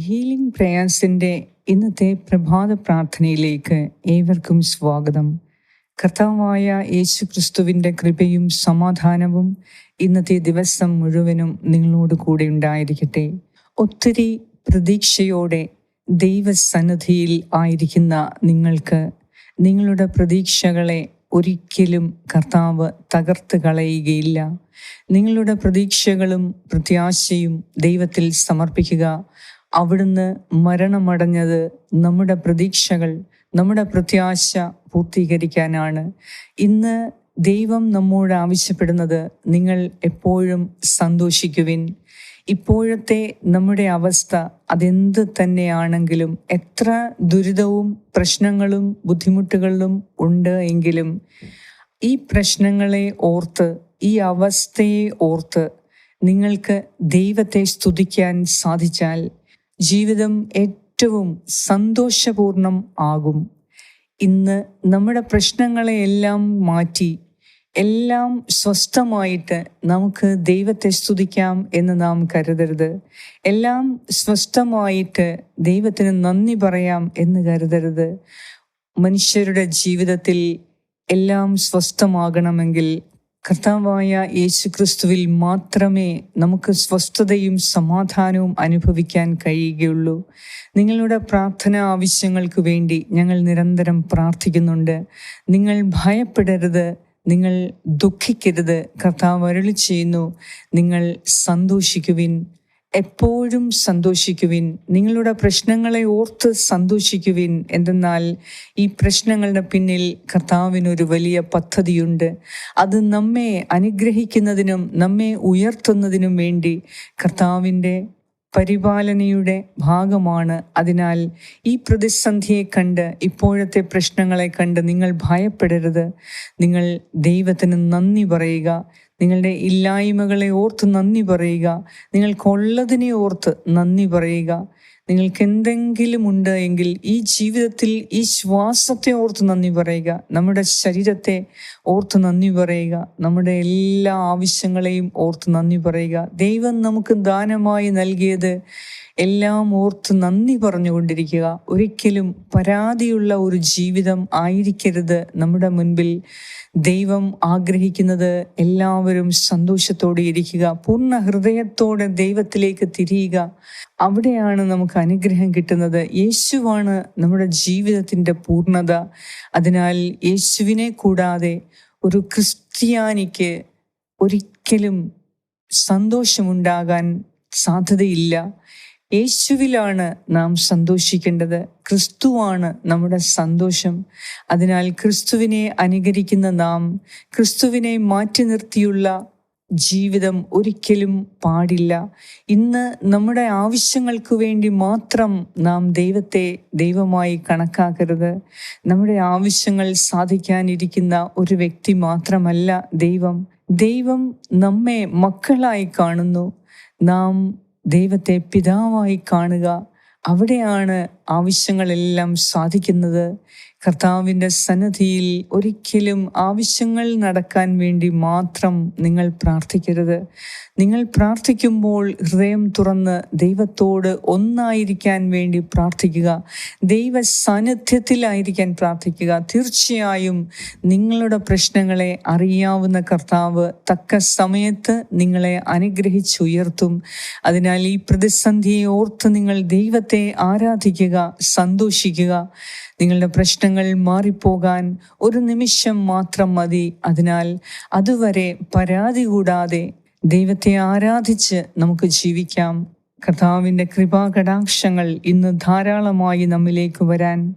Healing പ്രയാസിന്റെ ഇന്നത്തെ പ്രഭാത പ്രാർത്ഥനയിലേക്ക് ഏവർക്കും സ്വാഗതം. കർത്താവായ യേശു ക്രിസ്തുവിന്റെ കൃപയും സമാധാനവും ഇന്നത്തെ ദിവസം മുഴുവനും നിങ്ങളോട് കൂടെ ഉണ്ടായിരിക്കട്ടെ. ഒത്തിരി പ്രതീക്ഷയോടെ ദൈവസന്നിധിയിൽ ആയിരിക്കുന്ന നിങ്ങൾക്ക് നിങ്ങളുടെ പ്രതീക്ഷകളെ ഒരിക്കലും കർത്താവ് തകർത്ത് കളയുകയില്ല. നിങ്ങളുടെ പ്രതീക്ഷകളും പ്രത്യാശയും ദൈവത്തിൽ സമർപ്പിക്കുക. അവിടുന്ന് മരണമടഞ്ഞത് നമ്മുടെ പ്രതീക്ഷകൾ നമ്മുടെ പ്രത്യാശ പൂർത്തീകരിക്കാനാണ്. ഇന്ന് ദൈവം നമ്മോട് ആവശ്യപ്പെടുന്നത് നിങ്ങൾ എപ്പോഴും സന്തോഷിക്കുവിൻ. ഇപ്പോഴത്തെ നമ്മുടെ അവസ്ഥ അതെന്ത് തന്നെയാണെങ്കിലും എത്ര ദുരിതവും പ്രശ്നങ്ങളും ബുദ്ധിമുട്ടുകളും ഉണ്ട് എങ്കിലും ഈ പ്രശ്നങ്ങളെ ഓർത്ത് ഈ അവസ്ഥയെ ഓർത്ത് നിങ്ങൾക്ക് ദൈവത്തെ സ്തുതിക്കാൻ സാധിച്ചാൽ ജീവിതം ഏറ്റവും സന്തോഷപൂർണം ആകും. ഇന്ന് നമ്മുടെ പ്രശ്നങ്ങളെയെല്ലാം മാറ്റി എല്ലാം സ്വസ്ഥമായിട്ട് നമുക്ക് ദൈവത്തെ സ്തുതിക്കാം എന്ന് നാം കരുതരുത്. എല്ലാം സ്വസ്ഥമായിട്ട് ദൈവത്തിന് നന്ദി പറയാം എന്ന് കരുതരുത്. മനുഷ്യരുടെ ജീവിതത്തിൽ എല്ലാം സ്വസ്ഥമാകണമെങ്കിൽ കർത്താവായ യേശു ക്രിസ്തുവിൽ മാത്രമേ നമുക്ക് സ്വസ്ഥതയും സമാധാനവും അനുഭവിക്കാൻ കഴിയുകയുള്ളൂ. നിങ്ങളുടെ പ്രാർത്ഥന ആവശ്യങ്ങൾക്ക് വേണ്ടി ഞങ്ങൾ നിരന്തരം പ്രാർത്ഥിക്കുന്നുണ്ട്. നിങ്ങൾ ഭയപ്പെടരുത് നിങ്ങൾ ദുഃഖിക്കരുത്. കർത്താവ് അരുളി ചെയ്യുന്നു നിങ്ങൾ സന്തോഷിക്കുവിൻ. എപ്പോഴും സന്തോഷിക്കുവിൻ. നിങ്ങളുടെ പ്രശ്നങ്ങളെ ഓർത്ത് സന്തോഷിക്കുവിൻ. എന്തെന്നാൽ ഈ പ്രശ്നങ്ങളുടെ പിന്നിൽ കർത്താവിനൊരു വലിയ പദ്ധതിയുണ്ട്. അത് നമ്മെ അനുഗ്രഹിക്കുന്നതിനും നമ്മെ ഉയർത്തുന്നതിനും വേണ്ടി കർത്താവിന്റെ പരിപാലനയുടെ ഭാഗമാണ്. അതിനാൽ ഈ പ്രതിസന്ധിയെ കണ്ട് ഇപ്പോഴത്തെ പ്രശ്നങ്ങളെ കണ്ട് നിങ്ങൾ ഭയപ്പെടരുത്. നിങ്ങൾ ദൈവത്തിന് നന്ദി പറയുക. നിങ്ങളുടെ ഇല്ലായ്മകളെ ഓർത്ത് നന്ദി പറയുക. നിങ്ങൾക്കുള്ളതിനെ ഓർത്ത് നന്ദി പറയുക. നിങ്ങൾക്ക് എന്തെങ്കിലും ഉണ്ട് എങ്കിൽ ഈ ജീവിതത്തിൽ ഈ ശ്വാസത്തെ ഓർത്ത് നന്ദി പറയുക. നമ്മുടെ ശരീരത്തെ ഓർത്ത് നന്ദി പറയുക. നമ്മുടെ എല്ലാ ആവശ്യങ്ങളെയും ഓർത്ത് നന്ദി പറയുക. ദൈവം നമുക്ക് ദാനമായി നൽകിയത് എല്ലാം ഓർത്ത് നന്ദി പറഞ്ഞുകൊണ്ടിരിക്കുക. ഒരിക്കലും പരാതിയുള്ള ഒരു ജീവിതം ആയിരിക്കരുത്. നമ്മുടെ മുൻപിൽ ദൈവം ആഗ്രഹിക്കുന്നത് എല്ലാവരും സന്തോഷത്തോടെ ഇരിക്കുക. പൂർണ ഹൃദയത്തോടെ ദൈവത്തിലേക്ക് തിരിയുക. അവിടെയാണ് നമുക്ക് അനുഗ്രഹം കിട്ടുന്നത്. യേശുവാണ് നമ്മുടെ ജീവിതത്തിന്റെ പൂർണത. അതിനാൽ യേശുവിനെ കൂടാതെ ഒരു ക്രിസ്ത്യാനിക്ക് ഒരിക്കലും സന്തോഷമുണ്ടാകാൻ സാധ്യതയില്ല. യേശുവിലാണ് നാം സന്തോഷിക്കേണ്ടത്. ക്രിസ്തുവാണ് നമ്മുടെ സന്തോഷം. അതിനാൽ ക്രിസ്തുവിനെ അനുകരിക്കുന്ന നാം ക്രിസ്തുവിനെ മാറ്റി നിർത്തിയുള്ള ജീവിതം ഒരിക്കലും പാടില്ല. ഇന്ന് നമ്മുടെ ആവശ്യങ്ങൾക്ക് വേണ്ടി മാത്രം നാം ദൈവത്തെ ദൈവമായി കണക്കാക്കരുത്. നമ്മുടെ ആവശ്യങ്ങൾ സാധിക്കാനിരിക്കുന്ന ഒരു വ്യക്തി മാത്രമല്ല ദൈവം. ദൈവം നമ്മെ മക്കളായി കാണുന്നു. നാം ദൈവത്തെ പിതാവായി കാണുക. അവിടെയാണ് ആവശ്യങ്ങളെല്ലാം സാധിക്കുന്നത്. കർത്താവിന്റെ സന്നദ്ധിയിൽ ഒരിക്കലും ആവശ്യങ്ങൾ നടക്കാൻ വേണ്ടി മാത്രം നിങ്ങൾ പ്രാർത്ഥിക്കരുത്. നിങ്ങൾ പ്രാർത്ഥിക്കുമ്പോൾ ഹൃദയം തുറന്ന് ദൈവത്തോട് ഒന്നായിരിക്കാൻ വേണ്ടി പ്രാർത്ഥിക്കുക. ദൈവ സാന്നിധ്യത്തിലായിരിക്കാൻ പ്രാർത്ഥിക്കുക. തീർച്ചയായും നിങ്ങളുടെ പ്രശ്നങ്ങളെ അറിയാവുന്ന കർത്താവ് തക്ക സമയത്ത് നിങ്ങളെ അനുഗ്രഹിച്ചുയർത്തും. അതിനാൽ ഈ പ്രതിസന്ധിയെ ഓർത്ത് നിങ്ങൾ ദൈവത്തെ ആരാധിക്കുക സന്തോഷിക്കുക. നിങ്ങളുടെ പ്രശ്നങ്ങൾ മാറിപ്പോകാൻ ഒരു നിമിഷം മാത്രം മതി. അതിനാൽ അതുവരെ പരാതി കൂടാതെ ദൈവത്തെ ആരാധിച്ച് നമുക്ക് ജീവിക്കാം. കർത്താവിന്റെ കൃപാകടാക്ഷങ്ങൾ ഇന്ന് ധാരാളമായി നമ്മിലേക്ക് വരാൻ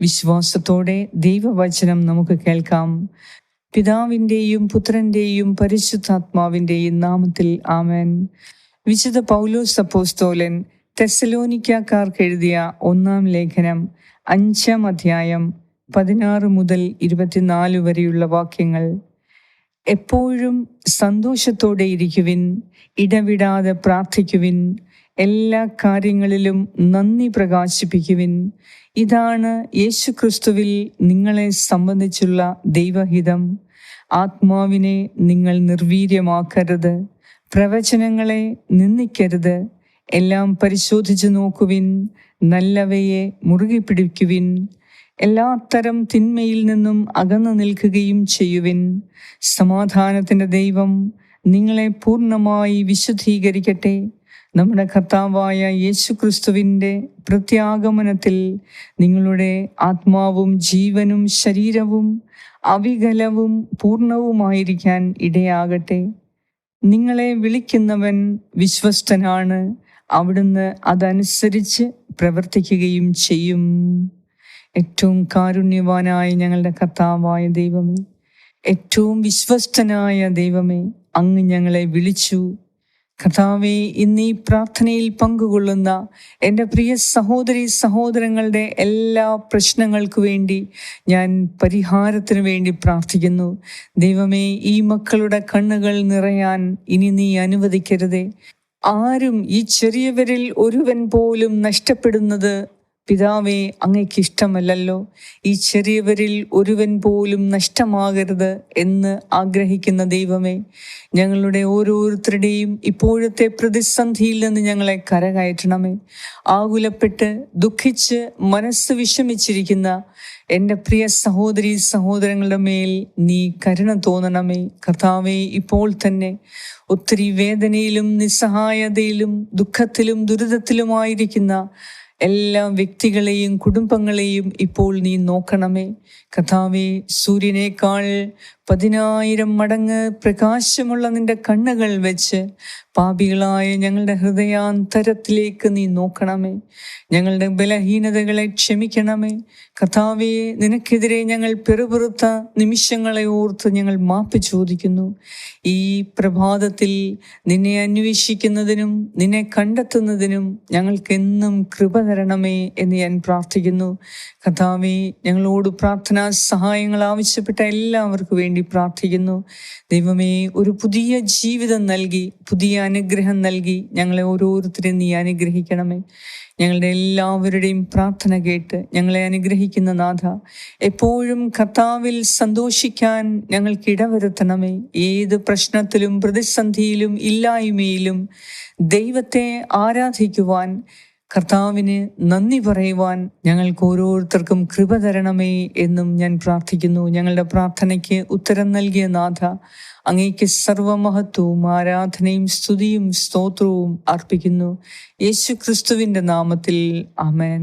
വിശ്വാസത്തോടെ ദൈവവചനം നമുക്ക് കേൾക്കാം. പിതാവിന്റെയും പുത്രന്റെയും പരിശുദ്ധാത്മാവിന്റെയും നാമത്തിൽ ആമേൻ. വിശുദ്ധ പൗലോസ് അപ്പോസ്തോലൻ തെസലോനിക്കാർക്ക് എഴുതിയ ഒന്നാം ലേഖനം അഞ്ചാം അധ്യായം പതിനാറ് മുതൽ ഇരുപത്തിനാല് വരെയുള്ള വാക്യങ്ങൾ എപ്പോഴും സന്തോഷത്തോടെ ഇരിക്കുവിൻ ഇടവിടാതെ പ്രാർത്ഥിക്കുവിൻ എല്ലാ കാര്യങ്ങളിലും നന്ദി പ്രകാശിപ്പിക്കുവിൻ. ഇതാണ് യേശുക്രിസ്തുവിൽ നിങ്ങളെ സംബന്ധിച്ചുള്ള ദൈവഹിതം. ആത്മാവിനെ നിങ്ങൾ നിർവീര്യമാക്കരുത് പ്രവചനങ്ങളെ നിന്ദിക്കരുത് എല്ലാം പരിശോധിച്ചു നോക്കുവിൻ നല്ലവയെ മുറുകെ പിടിക്കുവിൻ എല്ലാത്തരം തിന്മയിൽ നിന്നും അകന്നു നിൽക്കുകയും ചെയ്യുവിൻ. സമാധാനത്തിന്റെ ദൈവം നിങ്ങളെ പൂർണമായി വിശുദ്ധീകരിക്കട്ടെ. നമ്മുടെ കർത്താവായ യേശുക്രിസ്തുവിന്റെ പ്രത്യാഗമനത്തിൽ നിങ്ങളുടെ ആത്മാവും ജീവനും ശരീരവും അവികലവും പൂർണവുമായിരിക്കാൻ ഇടയാകട്ടെ. നിങ്ങളെ വിളിക്കുന്നവൻ വിശ്വസ്തനാണ്. അവിടുന്ന് അതനുസരിച്ച് പ്രവർത്തിക്കുകയും ചെയ്യും. ഏറ്റവും കാരുണ്യവാനായ ഞങ്ങളുടെ കർത്താവായ ദൈവമേ ഏറ്റവും വിശ്വസ്തനായ ദൈവമേ അങ്ങ് ഞങ്ങളെ വിളിച്ചു. കർത്താവെ ഇന്ന് ഈ പ്രാർത്ഥനയിൽ പങ്കുകൊള്ളുന്ന എന്റെ പ്രിയ സഹോദരി സഹോദരങ്ങളുടെ എല്ലാ പ്രശ്നങ്ങൾക്കു വേണ്ടി ഞാൻ പരിഹാരത്തിന് വേണ്ടി പ്രാർത്ഥിക്കുന്നു. ദൈവമേ ഈ മക്കളുടെ കണ്ണുകൾ നിറയാൻ ഇനി നീ അനുവദിക്കരുതേ. ആരും ഈ ചെറിയവരിൽ ഒരുവൻ പോലും നഷ്ടപ്പെടുന്നത് പിതാവേ അങ്ങയ്ക്ക് ഇഷ്ടമല്ലല്ലോ. ഈ ചെറിയവരിൽ ഒരുവൻ പോലും നഷ്ടമാകരുത് എന്ന് ആഗ്രഹിക്കുന്ന ദൈവമേ ഞങ്ങളുടെ ഓരോരുത്തരുടെയും ഇപ്പോഴത്തെ പ്രതിസന്ധിയിൽ നിന്ന് ഞങ്ങളെ കരകയറ്റണമേ. ആകുലപ്പെട്ട് ദുഃഖിച്ച് മനസ്സ് വിഷമിച്ചിരിക്കുന്ന എന്റെ പ്രിയ സഹോദരി സഹോദരങ്ങളുടെ മേൽ നീ കരുണ തോന്നണമേ. കർത്താവെ ഇപ്പോൾ തന്നെ ഒത്തിരി വേദനയിലും നിസ്സഹായതയിലും ദുഃഖത്തിലും ദുരിതത്തിലുമായിരിക്കുന്ന എല്ലാ വ്യക്തികളെയും കുടുംബങ്ങളെയും ഇപ്പോൾ നീ നോക്കണമേ. കഥാവെ സൂര്യനേക്കാൾ പതിനായിരം മടങ്ങ് പ്രകാശമുള്ള നിന്റെ കണ്ണുകൾ വെച്ച് പാപികളായ ഞങ്ങളുടെ ഹൃദയാന്തരത്തിലേക്ക് നീ നോക്കണമേ. ഞങ്ങളുടെ ബലഹീനതകളെ ക്ഷമിക്കണമേ. കഥാവെ നിനക്കെതിരെ ഞങ്ങൾ പെറുപെറുത്ത നിമിഷങ്ങളെ ഓർത്ത് ഞങ്ങൾ മാപ്പ് ചോദിക്കുന്നു. ഈ പ്രഭാതത്തിൽ നിന്നെ അന്വേഷിക്കുന്നതിനും നിന്നെ കണ്ടെത്തുന്നതിനും ഞങ്ങൾക്കെന്നും കൃപ തരണമേ എന്ന് ഞാൻ പ്രാർത്ഥിക്കുന്നു. കഥാവെ ഞങ്ങളോട് പ്രാർത്ഥനാ സഹായങ്ങൾ ആവശ്യപ്പെട്ട എല്ലാവർക്കും വേണ്ടി പ്രാർത്ഥിക്കുന്നു. ദൈവമേ ഒരു പുതിയ ജീവിതം നൽകി പുതിയ അനുഗ്രഹം നൽകി ഞങ്ങളെ ഓരോരുത്തരെയും നീ അനുഗ്രഹിക്കണമേ. ഞങ്ങളുടെ എല്ലാവരുടെയും പ്രാർത്ഥന കേട്ട് ഞങ്ങളെ അനുഗ്രഹിക്കുന്ന നാഥ എപ്പോഴും കർത്താവിൽ സന്തോഷിക്കാൻ ഞങ്ങൾക്ക് ഇടവരുത്തണമേ. ഏത് പ്രശ്നത്തിലും പ്രതിസന്ധിയിലും ഇല്ലായ്മയിലും ദൈവത്തെ ആരാധിക്കുവാൻ കർത്താവിന് നന്ദി പറയുവാൻ ഞങ്ങൾക്ക് ഓരോരുത്തർക്കും കൃപ തരണമേ എന്നും ഞാൻ പ്രാർത്ഥിക്കുന്നു. ഞങ്ങളുടെ പ്രാർത്ഥനയ്ക്ക് ഉത്തരം നൽകിയ നാഥ അങ്ങേക്ക് സർവമഹത്വവും ആരാധനയും സ്തുതിയും സ്തോത്രവും അർപ്പിക്കുന്നു. യേശു ക്രിസ്തുവിന്റെ നാമത്തിൽ അമേൻ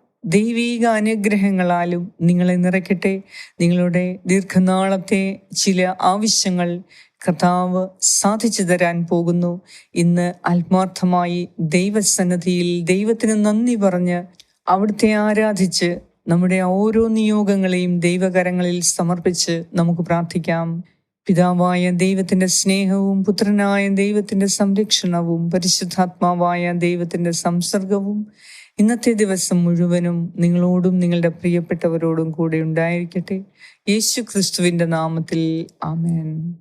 ദൈവീക അനുഗ്രഹങ്ങളാലും നിങ്ങളെ നിറയ്ക്കട്ടെ. നിങ്ങളുടെ ദീർഘനാളത്തെ ചില ആവശ്യങ്ങൾ കർത്താവ് സാധിച്ചു തരാൻ പോകുന്നു. ഇന്ന് ആത്മാർത്ഥമായി ദൈവസന്നദ്ധിയിൽ ദൈവത്തിന് നന്ദി പറഞ്ഞ് അവിടുത്തെ ആരാധിച്ച് നമ്മുടെ ഓരോ നിയോഗങ്ങളെയും ദൈവകരങ്ങളിൽ സമർപ്പിച്ച് നമുക്ക് പ്രാർത്ഥിക്കാം. പിതാവായ ദൈവത്തിന്റെ സ്നേഹവും പുത്രനായ ദൈവത്തിന്റെ സംരക്ഷണവും പരിശുദ്ധാത്മാവായ ദൈവത്തിന്റെ സംസർഗവും ഇന്നത്തെ ദിവസം മുഴുവനും നിങ്ങളോടും നിങ്ങളുടെ പ്രിയപ്പെട്ടവരോടും കൂടെ ഉണ്ടായിരിക്കട്ടെ. യേശു ക്രിസ്തുവിന്റെ നാമത്തിൽ ആമേൻ.